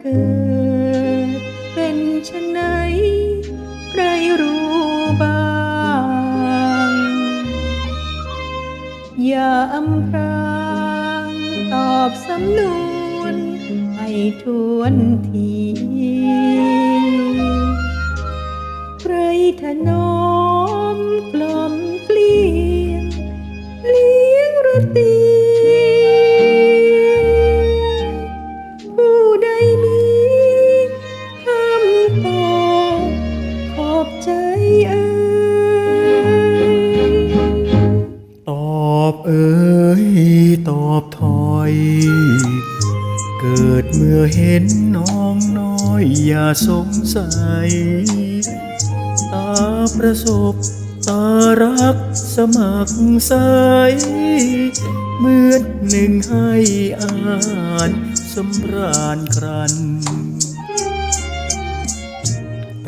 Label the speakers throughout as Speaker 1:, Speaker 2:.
Speaker 1: เกิด เป็นชะไหนใครรู้บ้าง อย่าอำพรางตอบสำนวนให้ทวนที ใครถนอ เอ่ย
Speaker 2: ตอบเอ่ยตอบถอย เกิดเมื่อเห็นน้องน้อย อย่าสงสัย ตาประสบตารักสมัครใสเหมือนหนึ่งให้อ่านสำราญครัน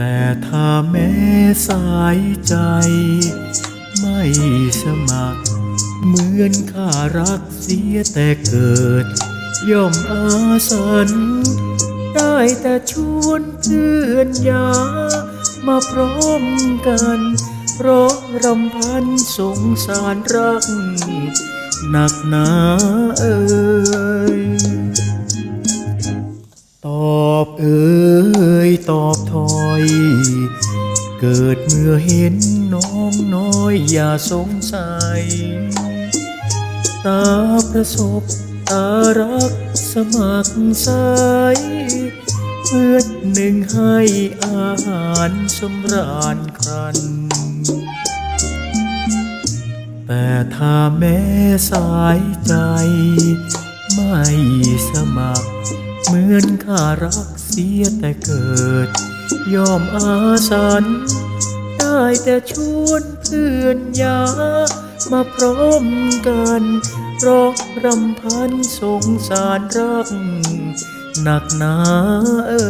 Speaker 2: แต่ถ้าแม้สายใจ ไม่สมัคร เหมือนข้ารักเสียแต่เกิด ย่อมอาสัน ได้แต่ชวนเพื่อนยา มาพร้อมกันร้องรำพันสงสารรัก หนักหนาเอ่ยตอบเอ่ยตอบ เกิดเมื่อเห็นน้องน้อยอย่าสงสัย ตาประสบตารักสมัครใสเพื่อนหนึ่งให้อาหารสำราญครัน แต่ถ้าแม้สายใจ ไม่สมัคร เหมือนข้ารักเสียแต่เกิด ยอมอาสัน ได้แต่ชวนเพื่อนยา มาพร้อมกันร้องรำพันสงสารรัก หนักหนาเอ่